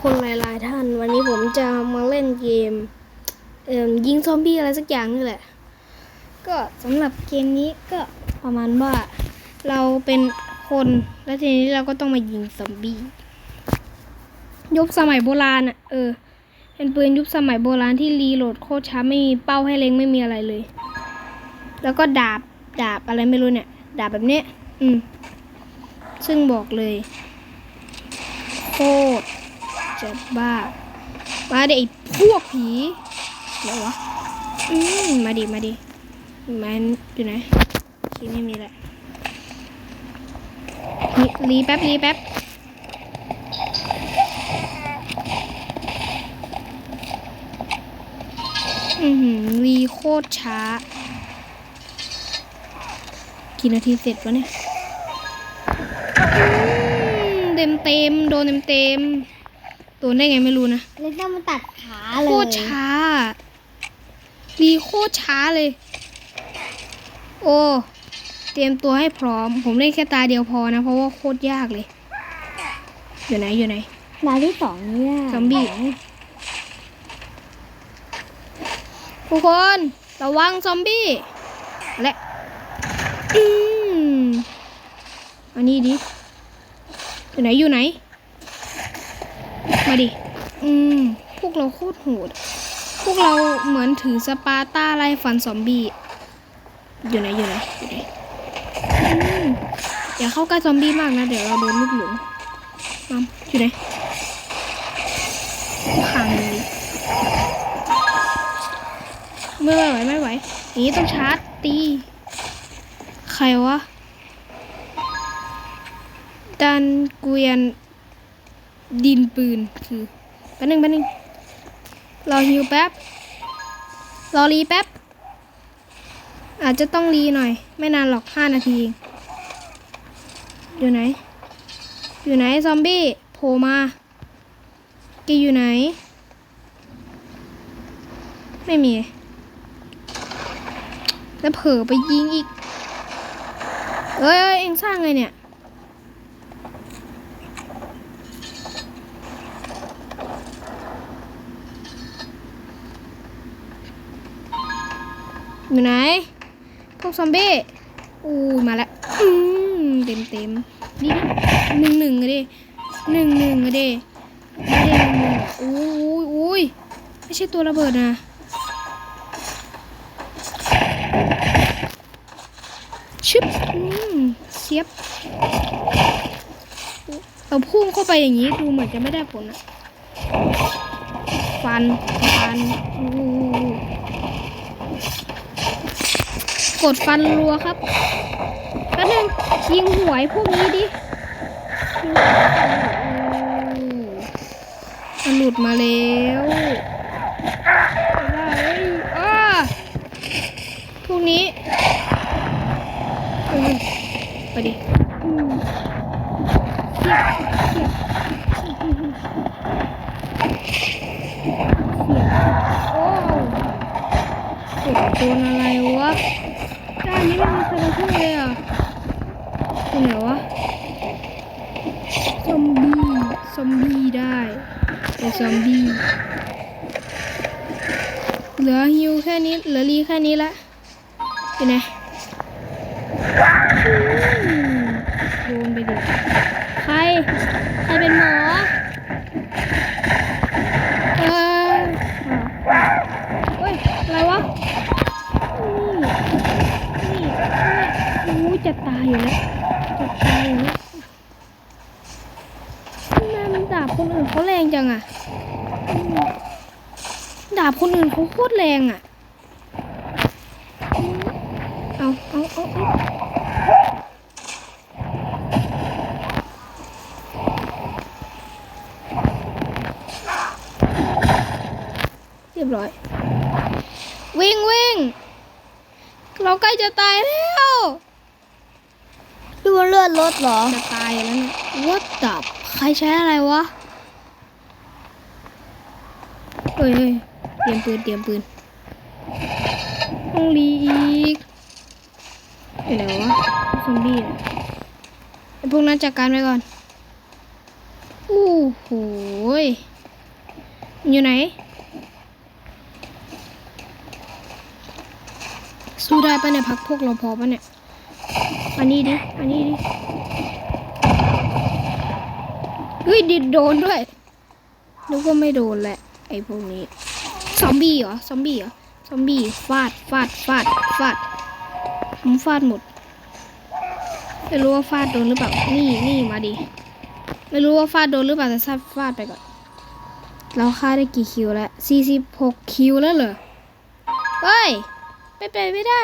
คนหลายๆท่าน วันนี้ผมจะมาเล่นเกมเอ่อยิงซอมบี้อะไรสักอย่างนี่แหละ ก็สำหรับเกมนี้ก็ประมาณว่าเราเป็นคนแล้วทีนี้เราก็ต้องมายิงซอมบี้ยุคสมัยโบราณอะเออเป็นปืนยุคสมัยโบราณที่รีโหลดโคตรช้าไม่มีเป้าให้เล็งไม่มีอะไรเลย แล้วก็ดาบดาบอะไรไม่รู้เนี่ย ดาบแบบเนี้ยอืมซึ่งบอกเลยโคตร จะบ้า มาดิไอ้พวกผีเดี๋ยววะอืมมาดิมาดิมันอยู่ไหนที่ไม่มีแหละรีแป๊บรีแป๊บอือหือรีโคตรช้า กี่นาทีเสร็จวะเนี่ยเต็มเต็มโดนเต็มเต็ม โดนได้ไงไม่รู้นะแล้วถ้ามันตัดขาโคเลยตรช้ารีโคตรช้าเลย โอ้เตรียมตัวให้พร้อม ผมเล่นแค่ตาเดียวพอนะ เพราะว่าโคตรยากเลย อยู่ไหนอยู่ไหนดาวที่สองเนี่ยซอมบี้ทุกคนระวังซอมบี้และอืมอันนี้ดิอยู่ไหนอยู่ไหน มาดิ อืม พวกเราโคตรโหด พวกเราเหมือนถือสปาร์ต้าไล่ฟันซอมบี้ อยู่ไหนอยู่ไหนอยู่ไหนอืมอย่าเข้าใกล้ซอมบี้มากนะ เดี๋ยวเราโดนลูกหลงมัมอยู่ไหนพังเลยไม่ไหวไม่ไหวอย่างนี้ต้องชาร์จตี ใครวะดันเกวียน ดินปืนคือแป๊บนึงแป๊บนึงรอฮิวแป๊บรอรีแป๊บ อาจจะต้องรีหน่อย ไม่นานหรอกห้านาทีเองอยู่ไหน อยู่ไหนซอมบี้โผล่มาแกอยู่ไหน ไม่มี แล้วเผลอไปยิงอีก เอ้ยเอ้ยเอ็งสร้างไงเนี่ย อยู่ไหน พวกซอมบี้อู้มาแล้วเต็มเต็มนี่หนึ่งหนึ่งอะดิหนึ่งหนึ่งอะดิไม่ได้หนึ่งหนึ่งอู้ยอุ้ยไม่ใช่ตัวระเบิดนะชึบเสียบเราพุ่งเข้าไปอย่างนี้ดูเหมือนจะไม่ได้ผลอะฟัน ฟันอู้ กดฟันรัวครับแป๊บนึงยิงหวยพวกนี้ดิมันหลุดมาแล้วอะไรอ้าพวกนี้ไปดิเสียโอ้กดโดนอะไรวะ ด้านนี้มันมีคาราทูเลยอะเป็นไหนวะ ซอมบี้ ซอมบี้ได้แต่ซอมบี้ เหลือฮิวแค่นี้ เหลือรีแค่นี้ละเป็นไงอืมโดนไปดิใคร ใครเป็นหมอ เอออ้าวเฮ้ย อะไรวะ นี่ นี่นี่อู้จะตายอยู่แล้ว จะตายอยู่แล้วทำไมมันดาบ คนอื่นเขาแรงจังอะอืมดาบคนอื่นเขาโคตรแรงอะอืมเอาเอาเอาเอาเรียบร้อย วิ่งวิ่งเราใกล้จะตายแล้วดูว่าเลือดลดเหรอ จะตายแล้วเนี่ย What the ใครใช้อะไรวะ เฮ้ยเตรียมปืนเตรียมปืนต้องรีอีกไปไหนวะซอมบี้ไอพวกนั้นจัดการไปก่อนอู้โหยอยู่ไหน สู้ได้ปะเนี่ยพักพวกเราพอปะเนี่ยอันนี้ดิอันนี้ดิเฮ้ยดิดโดนด้วยนึกว่าไม่โดนแหละ ไอ้พวกนี้ ซอมบี้เหรอ ซอมบี้เหรอ ซอมบี้ฟาดฟาดฟาดฟาดผมฟาดหมด ไม่รู้ว่าฟาดโดนหรือเปล่า นี่นี่มาดิ ไม่รู้ว่าฟาดโดนหรือเปล่าแต่ฟาดฟาดไปก่อน เราฆ่าได้กี่คิวแล้วสี่สิบหกคิวแล้วเหรอ เฮ้ยไปไปไม่ได้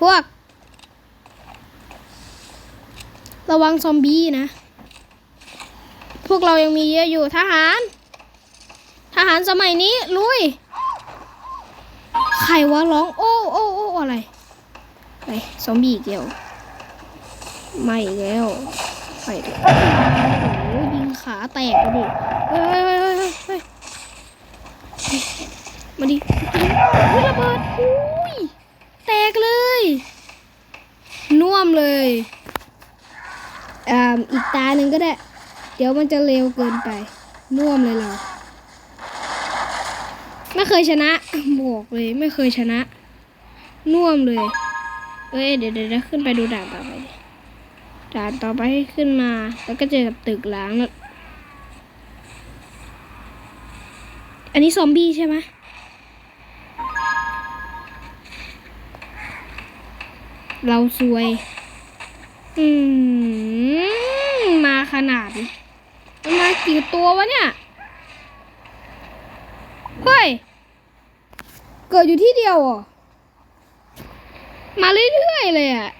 พวก ระวังซอมบี้นะ พวกเรายังมีเยอะอยู่ทหาร ทหารสมัยนี้ลุยใครวะร้องโอ้โอ้โอ้อะไรไปซอมบี้อีกแล้วไม่แล้วไปดิโอ้ยิงขาแตกเลยดิเฮ้ยเฮ้ยเฮ้ยเฮ้ยเฮ้ยมาดิเฮ้ยระเบิดอุ้ยแตกเลย น่วมเลยอ่าอีกตาหนึ่งก็ได้ เดี๋ยวมันจะเร็วเกินไป น่วมเลยเรา ไม่เคยชนะบอกเลยไม่เคยชนะ น่วมเลยเอ้ยเดี๋ยวเดี๋ยวขึ้นไปดูด่านต่อไปดิด่านต่อไปให้ขึ้นมา แล้วก็เจอกับตึกล้างแล้วอันนี้ซอมบี้ใช่ไหมเราซวย อืม มาขนาดมันมากี่ตัววะเนี่ย เฮ้ย กิดอยู่ที่เดียวอะมาเรื่อยๆเลยอะ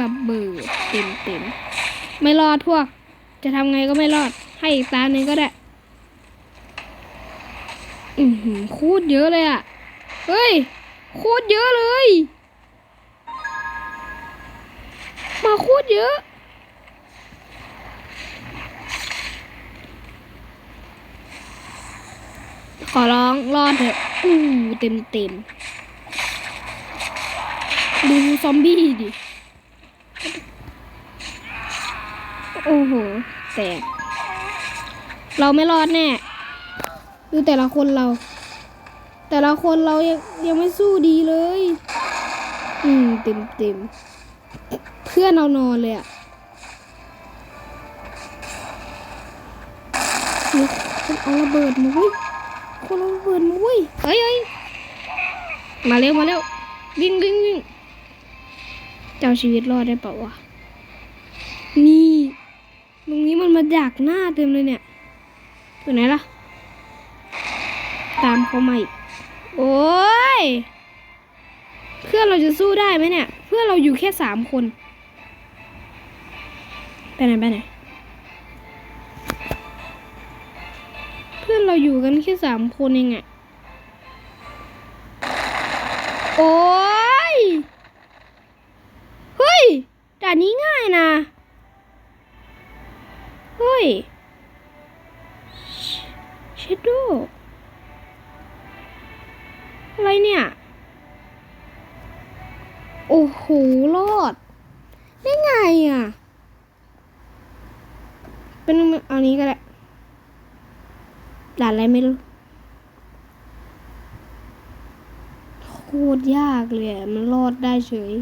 ระเบิดเต็มเต็มๆไม่รอดพวกจะทำไงก็ไม่รอด ให้อีกตาหนึ่งก็ได้ อือหือโคตรเยอะเลยอะ เฮ้ยโคตรเยอะเลย มาโคตรเยอะ ขอร้องรอดเถอะอู้เต็มเต็มดูซอมบี้ดิ โอ้โห แตก เราไม่รอดแน่ ดูแต่ละคนเรา แต่ละคนเรายังยังไม่สู้ดีเลย อืมเต็มเต็มเพื่อนเรานอนเลยอะเฮ้ยคนเอาระเบิดมาเว้ย คนเอาระเบิดมาเว้ยเฮ้ยเฮ้ยมาเร็วมาเร็ววิ่งวิ่งวิ่งเจ้าชีวิตรอดได้เปล่าวะนี่ตรงนี้มันมาดักหน้าเต็มเลยเนี่ยตัวไหนล่ะ ตามเขามาอีกโอ้ยเพื่อนเราจะสู้ได้ไหมเนี่ย เพื่อนเราอยู่แค่สามคนไปไหนไปไหน เพื่อนเราอยู่กันแค่สามคนเองอะโอ้ย เฮ้ยด่านนี้ง่ายนะ เฮ้ยเชดโดอะไรเนี่ย โอ้โห รอด ได้ไงอะ เป็นเอานี้ก็ได้ ด่านอะไรไม่รู้โคตรยากเลยมันรอดได้เฉย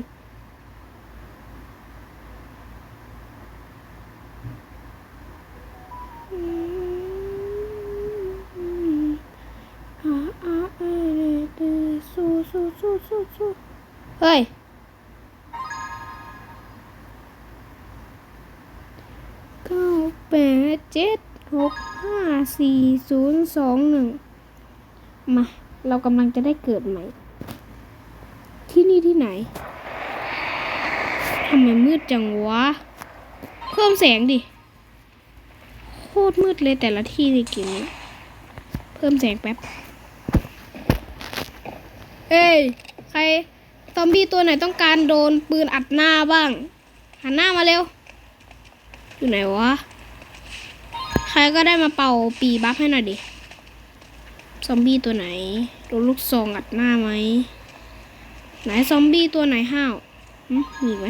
เฮ้ย เก้าแปดเจ็ดหก สี่ศูนย์สองหนึ่งมา เรากำลังจะได้เกิดใหม่ ที่นี่ที่ไหนทำไมมืดจังวะ เพิ่มแสงดิ โคตรมืดเลยแต่ละที่ในเกมนี้ เพิ่มแสงแป๊บเฮ้ย ใครซอมบี้ตัวไหนต้องการโดนปืนอัดหน้าบ้าง หันหน้ามาเร็ว อยู่ไหนวะ รก็ได้มาเป่าปีบัฟให้หน่อยดิ ซอมบี้ตัวไหนโดนลูกซองอัดหน้าไหม ไหนซอมบี้ตัวไหนห้าวมีอีไหม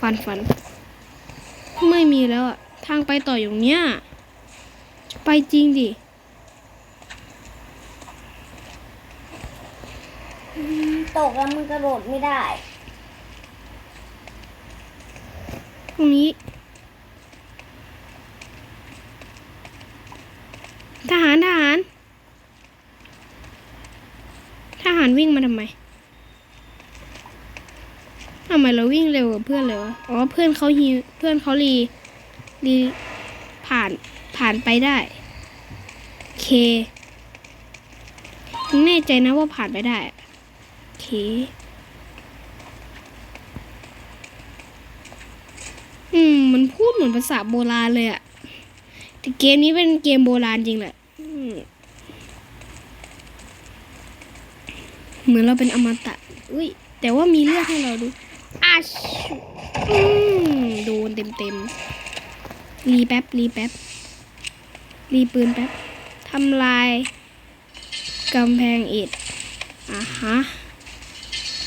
ฟันฟัน ไม่มีแล้วอะทางไปต่ออยู่เนี้ย ไปจริงดิตกแล้วมันกระโดดไม่ได้ ตรงนี้ ทหารทหาร ทหารวิ่งมาทำไมทำไมเราวิ่งเร็วกว่าเพื่อนเลยวะอ๋อเพื่อนเขาฮีเพื่อนเขารีรีผ่านผ่านไปได้เคแน่ใจนะว่าผ่านไปได้เค อืม เหมือนภาษาโบราณเลยอะแต่เกมนี้เป็นเกมโบราณจริงแหละเหมือนเราเป็นอมตะ อุ้ย แต่ว่ามีเลือดให้เราดูอาชอืมโดนเต็มเต็มๆรีแป๊บ รีแป๊บ รีปืนแป๊บ ทำลายกำแพงอิฐอะฮะ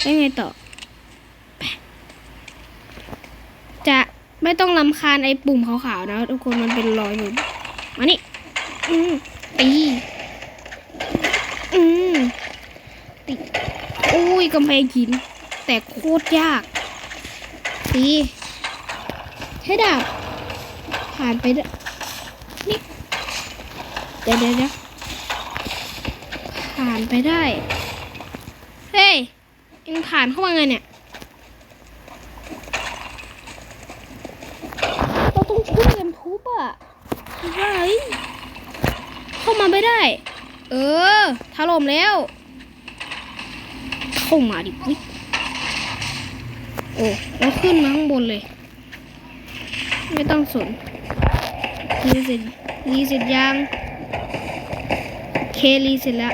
แล้วไงต่อ จะ ไม่ต้องลำคาญไอ้ปุ่มขาวๆนะทุกคนมันเป็นรอยหนุนมานี่อืมตีอืมตีอุ้ยกำแพงหิน แต่โคตรยากตีใช้ดาบผ่านไปด้นี่เดี๋ยวเดี๋ยวผ่านไปได้ เฮ้ยเอ็งผ่านเข้ามาไงเนี่ย เราต้องช่วยกันทุบอะ เฮ้ยเข้ามาไม่ได้ เออถล่มแล้ว เข้ามาดิวิโอ้แล้วขึ้นมาข้างบนเลย ไม่ต้องสนรีเสร็จรีเสร็จยังเครีเสร็จแล้ว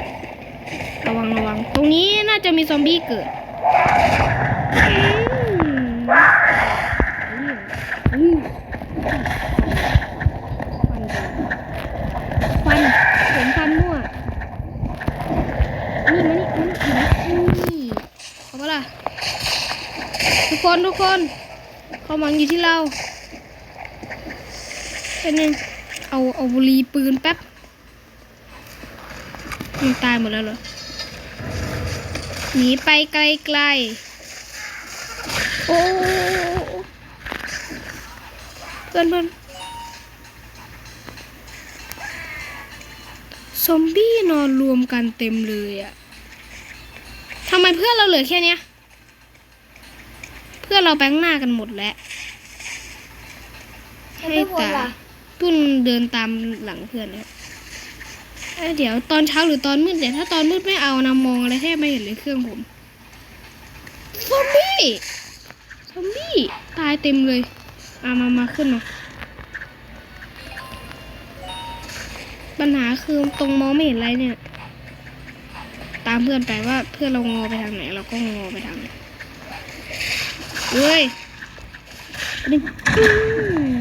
ระวังระวัง ตรงนี้น่าจะมีซอมบี้เกิดอืมอืม ควันผมควันมั่ว นี่มานี่มานี่มานี่เอาปะล่ะ ทุก คนทุกคนความหวังอยู่ที่เราเป็นนึงเอาเอาบุหรีปืนแป๊บมันตายหมดแล้วเหรอหนีไปไกลๆโอ้เพื่อนเพื่อนซอมบี้นอนรวมกันเต็มเลยอะทำไมเพื่อนเราเหลือแค่นี้ พื่อนเราแบงหน้ากันหมดแล้วแล้วให้ทุกคนตายล่ะตุ้นเดินตามหลังเพื่อนเนี่ยเอ้ยเดี๋ยวตอนเช้าหรือตอนมืดเดี๋ยวถ้าตอนมืดไม่เอานะมองอะไรแทบไม่เห็นเลยเครื่องผมซอมบี้ซอมบี้ตายเต็มเลยมามามาขึ้นมาปัญหาคือตรงมองไม่เห็นอะไรเนี่ย ตามเพื่อนไปว่าเพื่อนเรางอไปทางไหน เราก็งอไปทางนั้น เฮ้ยดึงอืม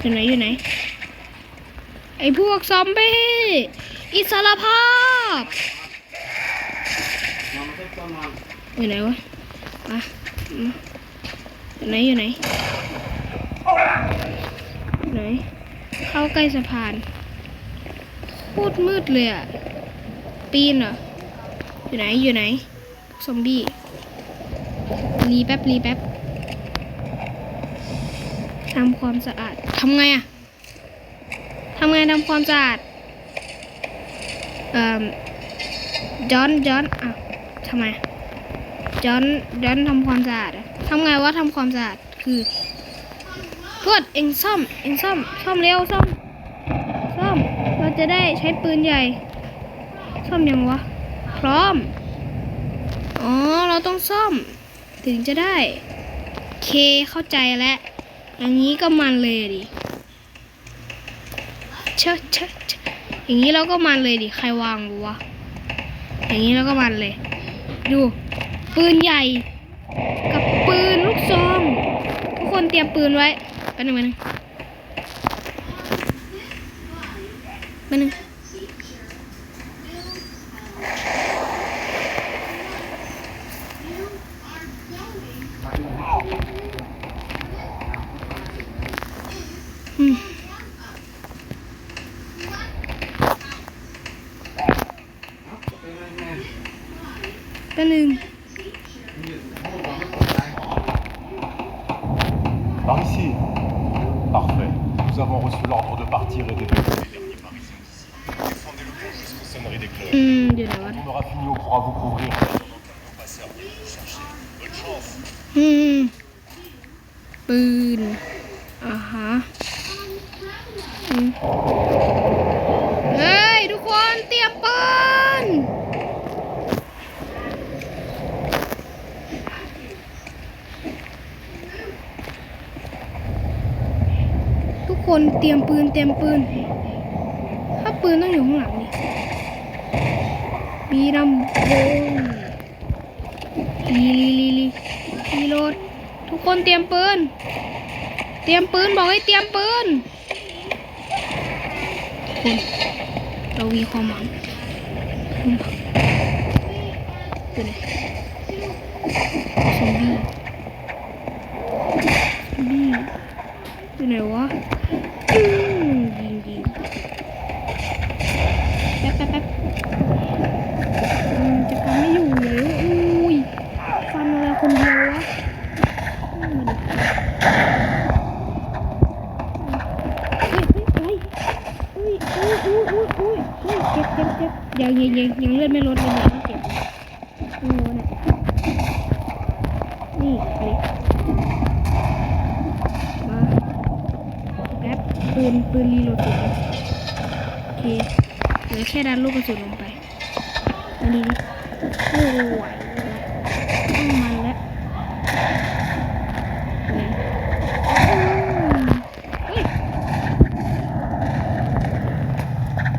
อยู่ไหนอยู่ไหน ไอ้พวกซอมบี้อิสระภาพอยู่ไหนวะมาอืมอยู่ไหนอยู่ไหนไหน เข้าใกล้สะพานโคตรมืดเลยอะ ปีนเหรอ อยู่ไหนอยู่ไหน ซอมบี้ รีแป๊บรีแป๊บทำความสะอาดทำไงอะทำไงทำความสะอาดเอ่อจอนจอนอะทำไมจอนจอนทำความสะอาดทำไงว่าทำความสะอาดคือพวดเอ็งซ่อมเอ็งซ่อมซ่อมเร็วซ่อมซ่อมเราจะได้ใช้ปืนใหญ่ ซ่อมยังวะ พร้อม อ๋อ เราต้องซ่อม ถึงจะได้ เคเข้าใจแล้วอย่างนี้ก็มันเลยดิเชอะเชอะเชอะอย่างนี้เราก็มันเลยดิ ใครวางวะ อย่างนี้เราก็มันเลย ดู ปืนใหญ่ กับปืนลูกซอง ทุกคนเตรียมปืนไว้แป๊บนึงแป๊บนึงแป๊บนึง อื cloches. มเดี๋ยวนะวะ On aura fini, on pourra vous couvrir en attendant que nos passeurs viennent vous chercher. Bonne chance. อืม ปืนอ่าฮะอืมเฮ้ย ทุกคนเตรียมปืน ทุกคนเตรียมปืนเตรียมปืน ถ้าปืนต้องอยู่ข้างหลังนี่ มีลำโพงลีลีลีลีโหลดทุกคนเตรียมปืน เตรียมปืนบอกให้เตรียมปืนทุกคนเรามีความหวังความหวังเป็นไงซอมบี้ซอมบี้อยู่ไหนวะอืมยิงยิงแป๊บแป๊บแป๊บอืมจะกันไม่อยู่เลยอุ้ยฟันอะไรคนเดียววะอืมเฮ้ยเฮ้ยเฮ้ยอุ้ยอุ้ยอุ้ยอุ้ยอุ้ยเจ็บเจ็บเจ็บยังยังยังยังเลือดไม่ลดเลยยังเจ็บโอ้โหเนี่ยนี่ไปดิมาแป๊บปืนปืนรีโหลดเสร็จแล้วโอเคเหลือแค่ดันลูกกระสุนลงไปอันนี้ดิโอ้ไหวแล้วต้องมันแล้วเนี่ยอืมเฮ้ย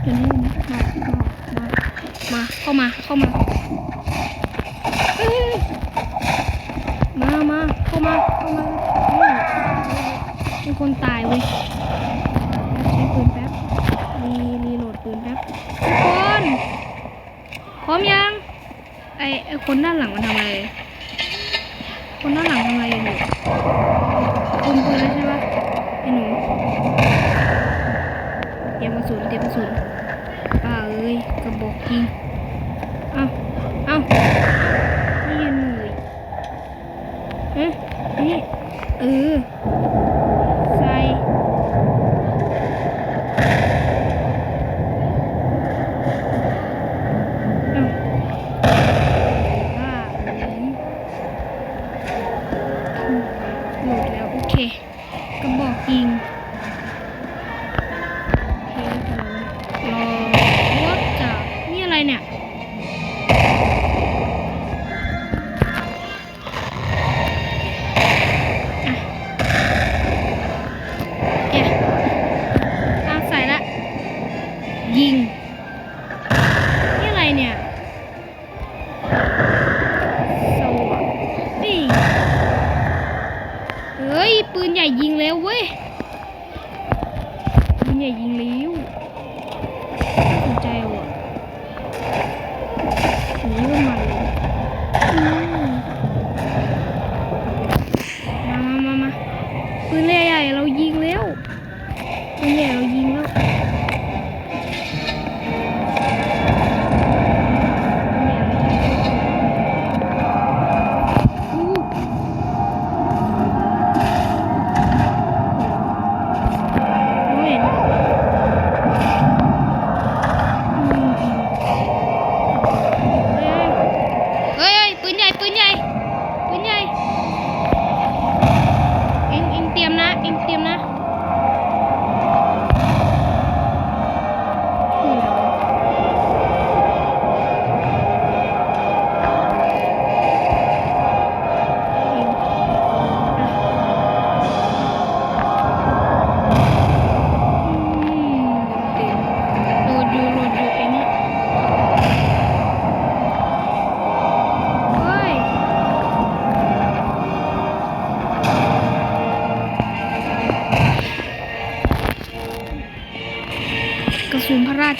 เดี๋ยวนี้มา มา มา เข้ามา เข้า มามาเข้ามาเข้ามาเฮ้ยมีคนตายเว้ยใช้ปืนแป๊บรีรีโหลดปืนแป๊บทุกคนพร้อมยังไอไอคนด้านหลังมันทำอะไร คนด้านหลังทำอะไรอยู่คุมปืนใช่ปะไอหนูเตรียมกระสุนเตรียมกระสุนป้าเอ้ยกระบอกยิง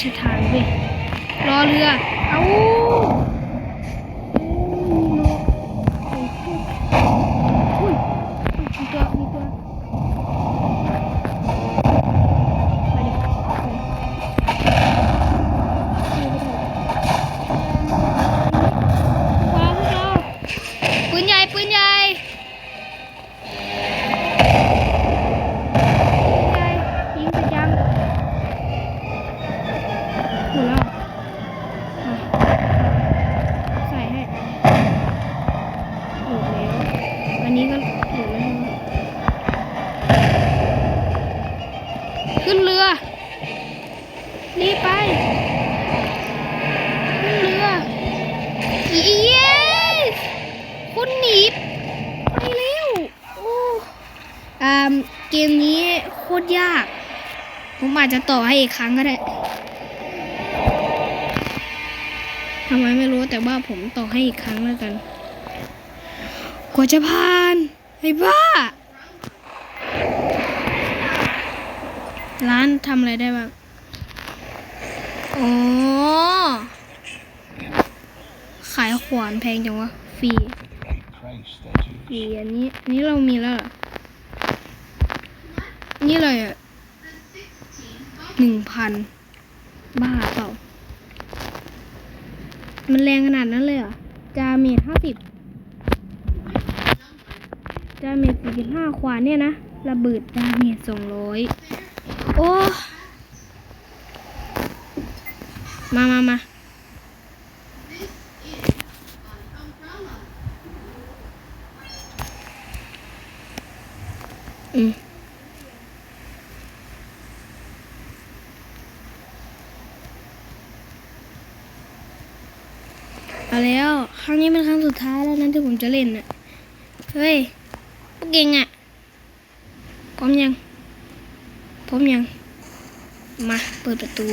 ชทานเว้ยรอเรือ เอาอุ้ โคตรยาก ผมอาจจะต่อให้อีกครั้งก็ได้ทำไมไม่รู้แต่ว่าผมต่อให้อีกครั้งแล้วกันกว่าจะผ่านไอ้บ้า ร้านทำอะไรได้บ้างอ๋อ ขายขวานแพงจังวะ ฟรี ฟรีอันนี้ อันนี้เรามีแล้วเหรอ นี่เลยอะหนึ่งพันบ้าเปล่า มันแรงขนาดนั้นเลยเหรอจาเมตห้าสิบจาเมตสี่สิบห้าขวานเนี่ยนะ ระเบิดจาเมตสองร้อยโอ้ มามามาอืม เอาแล้ว ครั้งนี้เป็นครั้งสุดท้ายแล้วนั้นที่ผมจะเล่นน่ะเฮ้ยพวกเก่งอะพร้อมยังพร้อมยัง มาเปิดประตู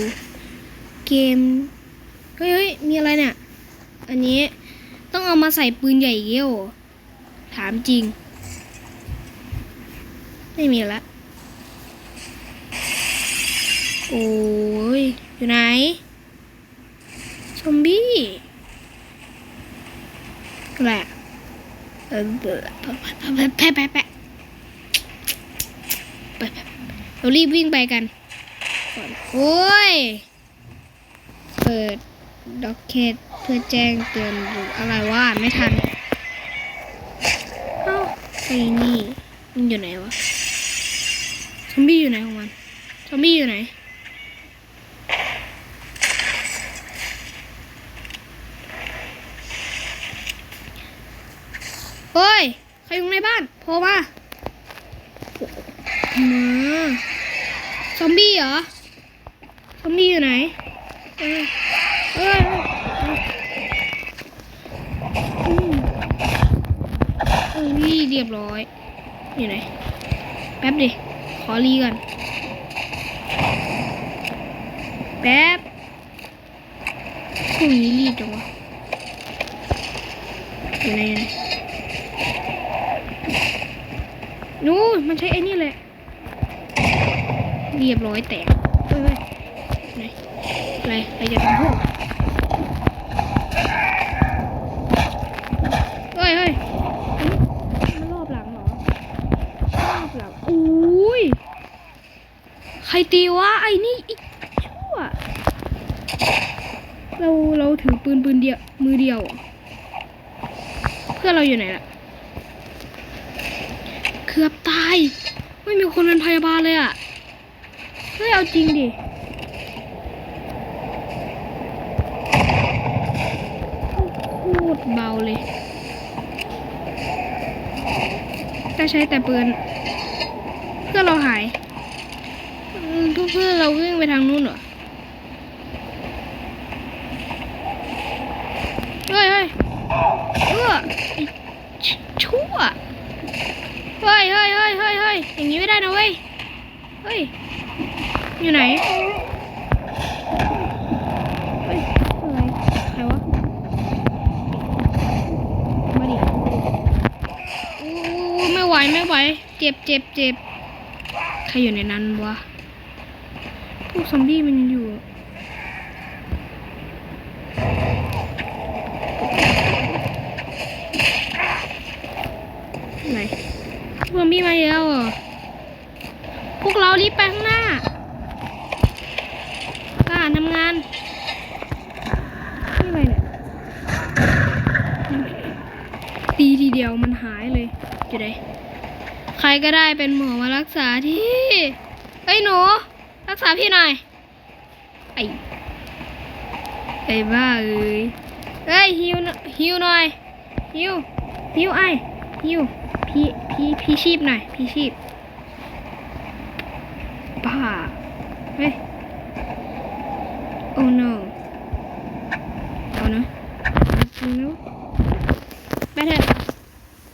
เกม เฮ้ยเฮ้ยมีอะไรเนี่ย อันนี้ต้องเอามาใส่ปืนใหญ่เยี่ยวถามจริง ไม่มีละ โอ้ย อยู่ไหน ซอมบี้แหละเออเออ แพะแพะแพะเรารีบวิ่งไปกัน โอ้ย เปิดด็อกเกตเพื่อแจ้งเตือนหรืออะไรว่าไม่ทันเอ้าไอ้นี่มันอยู่ไหนวะ ซอมบี้อยู่ไหนของมัน ซอมบี้อยู่ไหน เฮ้ย ใค รอยู่ในบ้านโผล่มามาซอมบี้เหรอ ซอมบี้อยู่ไหน เอ้ยเอ้ยเออืมเอ้ยเรียบร้อย อยู่ไหน แป๊บดิ ขอรีก่อน แป๊บพรุ่งนี้รีบจังวะอยู่ไหนอยู่ไหน นู้นมันใช้ไอ้นี่แหละเรียบร้อยแตกเฮ้ยเฮ้ยไหนอะไรอะไรจะทำพวกเฮ้ยเฮ้ยมันรอบหลังเหรอรอบหลังอุ้ยใครตีวะไอ้นี่ไอ้ชั่วเราเราถือปืนปืนเดียวมือเดียว เพื่อนเราอยู่ไหนล่ะ เกือบตาย ไม่มีคนเป็นพยาบาลเลยอะเฮ้ยเอาจริงดิโคตรเบาเลยก็ใช้แต่ปืนเพื่อเราหายเพื่อเราวิ่งไปทางนู้นเหรอ เฮ้ยเฮ้ยเออไอ้ชั่ว เฮ้ยเฮ้ยเฮ้ยเฮ้ยเฮ้ยอย่างนี้ไม่ได้นะเว้ย เฮ้ย อยู่ไหน เฮ้ย อะไร ใครวะ มาดิอู้ไม่ไหว ไม่ไหว เจ็บเจ็บเจ็บใครอยู่ในนั้นวะ พวกซอมบี้มันอยู่ ไหน ซอมบี้มาเยอะเหรอพวกเรารีบไปข้างหน้าอ่าทำงาน นี่อะไรเนี่ย ตีทีเดียวมันหายเลยอยู่ไหนใครก็ได้เป็นหมอมารักษาที่เอ้ยหนู รักษาพี่หน่อย ไอ้ไอ้บ้าเอ้ยเอ้ยฮิวฮิวหน่อยฮิวฮิวไอ้ฮิว พี่พี่พี่ชีพหน่อยพี่ชีพบ้าเฮ้ย oh no เอานะจริงแล้วไปเถอะ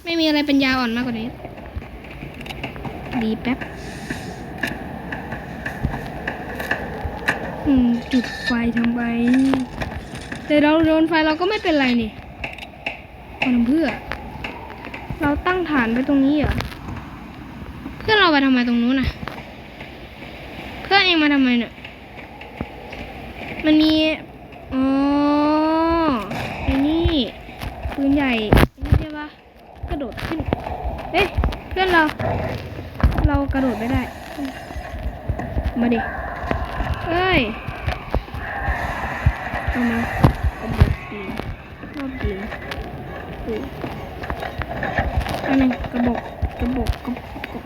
ไม่มีอะไรเป็นยาอ่อนมากกว่านี้ดีแป๊บอืมจุดไฟทำไมแต่เราโดนไฟเราก็ไม่เป็นไรนี่ทำเพื่อ เราตั้งฐานไปตรงนี้เหรอ เพื่อนเราไปทำไมตรงนู้นน่ะ เพื่อนเองมาทำไมเนี่ย มันมี อ๋อไอ้นี่ปืนใหญ่นี่ใช่ปะกระโดดขึ้นเฮ้ยเพื่อนเรา เรากระโดดไม่ได้ มาดิ เอ้ยเอามากระโดดปีนรอบปีน อันนึงกระบอกกระบอกกระบอกกระบอก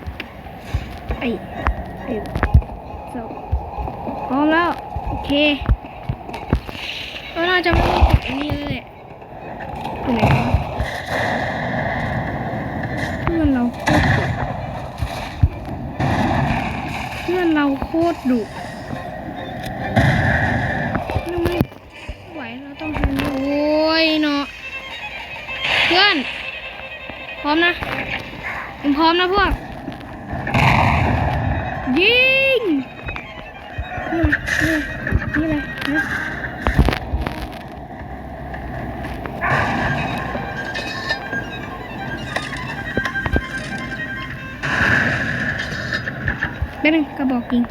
ไอ้ไอ้เจ้าพร้อมแล้ว โอเคเราน่าจะไม่ต้องกดนนี้เลยแหละอยู่ไหนวะเพื่อนเราโคตรดุเพื่อนเราโคตรดุ ร้อมนะพวก ยิง นี่เลยนี่เลยนี่เลยนะแป๊บนึงกระบอกยิง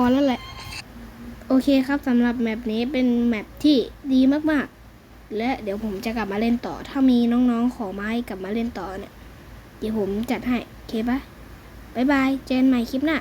อแล้วแหละ โอเคครับสำหรับแมปนี้เป็นแมปที่ดีมากๆ และเดี๋ยวผมจะกลับมาเล่นต่อ ถ้ามีน้องๆขอไม้กลับมาเล่นต่อเนี่ย เดี๋ยวผมจัดให้ โอเคปะบ๊ายบาย เจอกันใหม่คลิปหน้า